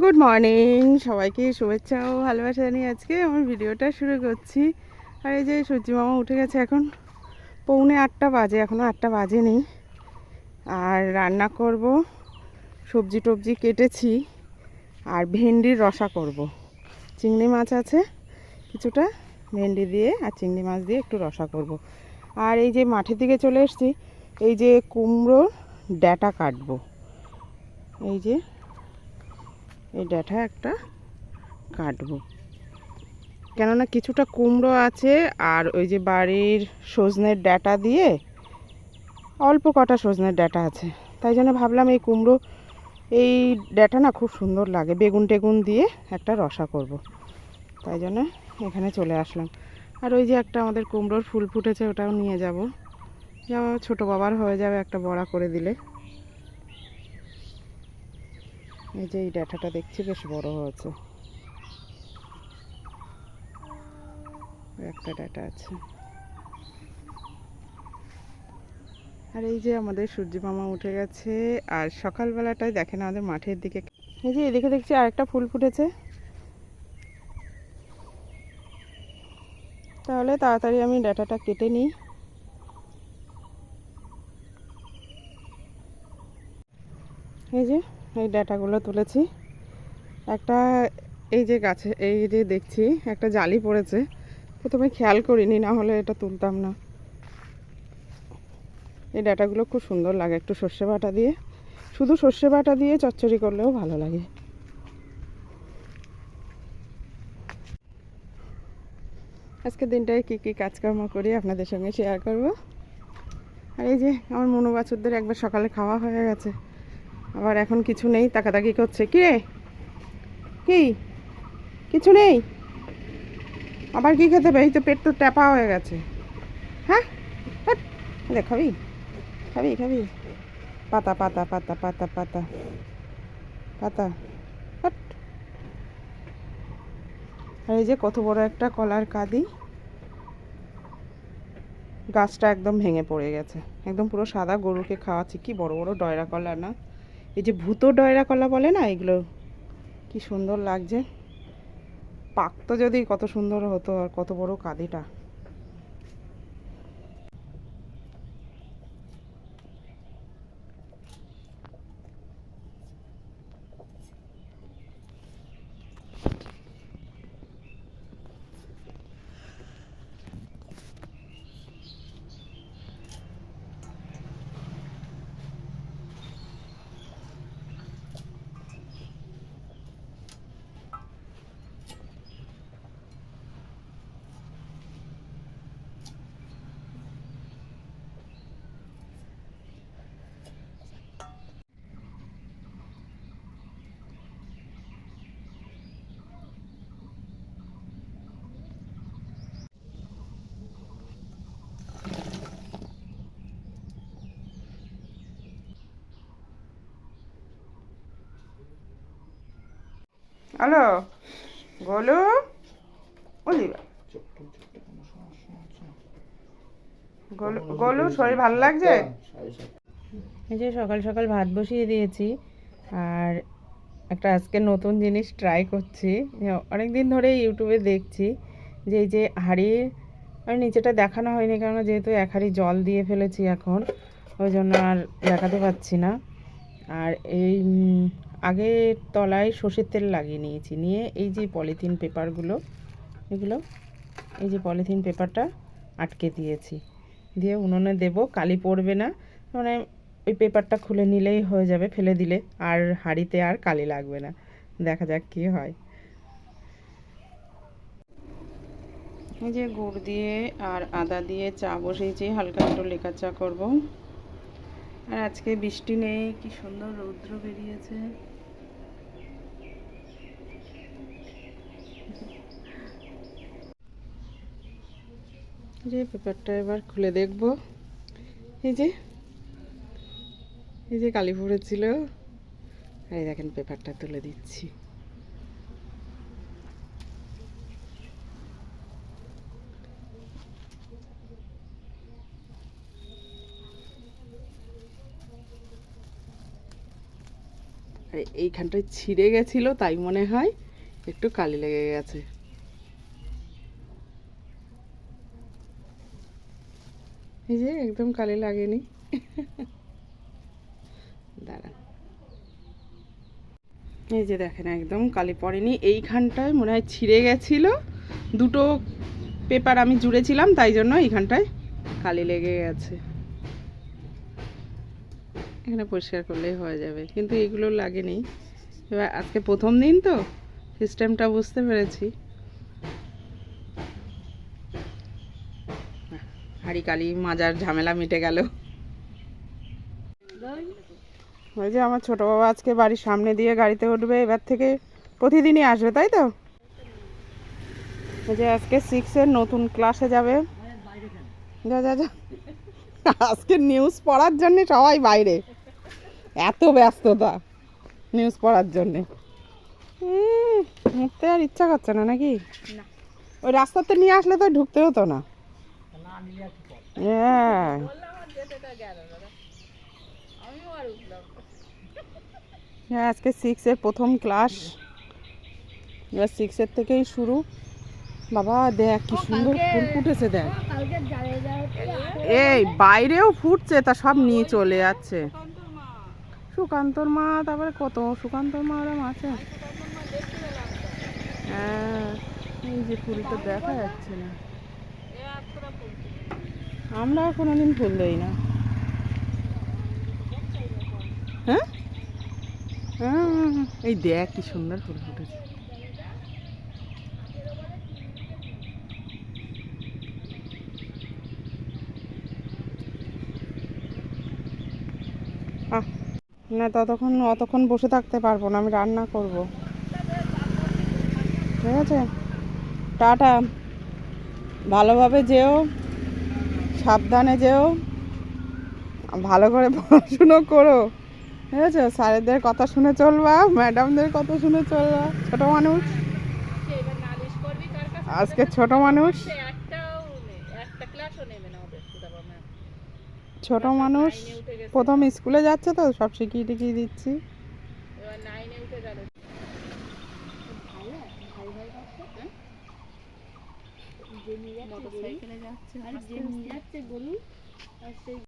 Good morning সবাইকে শুভেচ্ছা ও ভালোবাসা জানিয়ে আজকে আমার ভিডিওটা শুরু করছি। আর এই যে সূর্যি মামা উঠে গেছে এখন। পৌনে আটটা বাজে এখনও আটটা বাজেনি। আর রান্না করব, সবজি টবজি কেটেছি, আর ভেন্ডির রসা করব। চিংড়ি মাছ আছে কিছুটা, ভেন্ডি দিয়ে আর চিংড়ি মাছ দিয়ে একটু রসা করব। আর এই যে মাঠের দিকে চলে এসেছি, এই যে কুমড়োর ডাটা কাটবো। এই যে এই ডাঁটা একটা কাটবো। কেননা কিছুটা কুমড়ো আছে আর ওই যে বাড়ির সজনের ডাটা দিয়ে অল্প কটা সজনের ডাটা আছে। তাই জন্য ভাবলাম এই কুমড়ো, এই ডাঁটা না খুব সুন্দর লাগে। বেগুন টেগুন দিয়ে একটা রসা করব। তাই জন্য এখানে চলে আসলাম। আর ওই যে একটা আমাদের কুমড়োর ফুল ফুটেছে ওটাও নিয়ে যাব। যেমন ছোটো বাবার হয়ে যাবে একটা বড়া করে দিলে। এই যে এই ডাঁটাটা দেখছি, বেশ বড় হয়েছে। একটা ডাঁটা আছে। আর এই যে আমাদের সূর্য মামা উঠে গেছে, আর সকালবেলাটায় দেখেন আমাদের মাঠের দিকে। এই যে এদিকে দেখছি আরেকটা ফুল ফুটেছে। তাহলে তাড়াতাড়ি আমি ডাটাটা কেটে নিই। এই যে এই ডাটাগুলো তুলেছি। একটা এই যে গাছে, এই যে দেখছি, একটা জালি পড়েছে। প্রথমে খেয়াল করিনি, না হলে এটা তুলতাম না। এই ডাটাগুলো খুব সুন্দর লাগে একটু সর্ষে বাটা দিয়ে। শুধু সর্ষে বাটা দিয়ে চচ্চড়ি করলেও ভালো লাগে। আজকের দিনটায় কী কী কাজকর্ম করি আপনাদের সঙ্গে শেয়ার করব। আর এই যে আমার মনু বাছুরদের একবার সকালে খাওয়া হয়ে গেছে। আবার এখন কিছু নেই, তাকাতাকি করছে। কি কি? কিছু নেই? আবার কি খেতে হবে? এই তো পেট তো ট্যাপা হয়ে গেছে। হ্যাঁ? দেখ খাবি? খাবি খাবি? পাতা পাতা পাতা পাতা পাতা। পাতা। হাট। আর এই যে কত বড় একটা কলার কাঁদি। গাছটা একদম ভেঙে পড়ে গেছে। একদম পুরো সাদা গরুকে খাওয়াচ্ছি। কি বড় বড় ডয়রা কলা না? এই যে ভূতো ডয়রা কলা বলে না এগুলো? কি সুন্দর লাগছে। পাকতো যদি কত সুন্দর হতো আর কত বড় কাঁদিটা হ্যালো, গোলু? বলিবা গোলু শরীর ভালো লাগছে? এই যে সকাল সকাল ভাত বসিয়ে দিয়েছি, আর একটা আজকে নতুন জিনিস ট্রাই করছি। অনেক দিন ধরে ইউটিউবে দেখছি যে এই যে হাঁড়ির আর নিচেটা দেখানো হয়নি কারণ যেহেতু এক হাঁড়ি জল দিয়ে ফেলেছি এখন, ওই জন্য আর দেখাতে পাচ্ছি না। আর এই আগে তলায় সর্ষের তেল লাগিয়ে নিয়েছি। নিয়ে এই যে পলিথিন পেপারগুলো, এগুলো, এই যে পলিথিন পেপারটা আটকে দিয়েছি। দিয়ে উনুনে দেবো, কালি পড়বে না মানে ওই পেপারটা খুলে নিলেই হয়ে যাবে, ফেলে দিলে আর হাঁড়িতে আর কালি লাগবে না। দেখা যাক কি হয়। এই যে গুড় দিয়ে আর আদা দিয়ে চা বসিয়েছি, হালকা একটু লেখা চা করব। আর আজকে বৃষ্টি নেই, কি সুন্দর রৌদ্র বেরিয়েছে। যে পেপারটা এবার খুলে দেখব। এই যে এই যে কালি পড়েছিল। এই দেখেন, পেপারটা তুলে দিচ্ছি। এইখানটায় ছিঁড়ে গেছিল, তাই মনে হয় একটু কালি লেগে গেছে। এই যে একদম কালি লাগেনি। দাঁড়ান এই যে দেখেন, একদম কালি পড়েনি। এইখানটায় মনে হয় ছিঁড়ে গেছিল। দুটো পেপার আমি জুড়েছিলাম, তাই জন্য এইখানটায় কালি লেগে গেছে। এখানে পরিষ্কার করলেই হয়ে যাবে, কিন্তু এগুলো লাগেনি। এবার আজকে প্রথম দিন তো সিস্টেমটা বুঝতে পেরেছি। হাড়ি কালি মাজার ঝামেলা মিটে গেল। ওই যে আমার ছোট বাবা আজকে বাড়ির সামনে দিয়ে গাড়িতে উঠবে এবার থেকে প্রতিদিনই আসবে তাই তো? ওই যে আজকে সিক্সের নতুন ক্লাসে যাবে। যা যা যা। আজকে নিউজ পড়ার জন্য সবাই বাইরে। এত ব্যস্ততা নিউজ পড়ার জন্যে। উঠতে আর ইচ্ছা করছে না নাকি? ওই রাস্তাতে নিয়ে আসলে তো ঢুকতে হতো না। হ্যাঁ হ্যাঁ আজকে সিক্সের প্রথম ক্লাস এবার সিক্সের থেকেই শুরু। বাবা, দেখ কি সুন্দর ফুল ফুটেছে, দেখ। এই, বাইরেও ফুটছে, তা সব নিয়ে চলে যাচ্ছে। সুকান্তর মা, তারপরে কত? সুকান্তর মা ওরম আছে? হ্যাঁ এই যে ফুলটা দেখা যাচ্ছে না। আমরা কোনোদিন ফুল দেই না। হ্যাঁ? হ্যাঁ, এই দেখ কি সুন্দর ফুল ফুটেছে। না ততক্ষণ অতক্ষণ বসে থাকতে পারব না আমি রান্না করব। ঠিক আছে? টাটা। ভালোভাবে যেও। সাবধানে যেও। ভালো করে পড়াশুনো করো। ঠিক আছে? স্যারেদের কথা শুনে চলবা, ম্যাডামদের কথা শুনে চলবা। ছোট মানুষ। আজকে ছোট মানুষ। ছোট মানুষ প্রথম স্কুলে যাচ্ছে তো, সব শিখিয়ে টিকিয়ে দিচ্ছি। মোটরসাইকেলে যাচ্ছে আর যে নিয়ে যাচ্ছে গরু আর সেই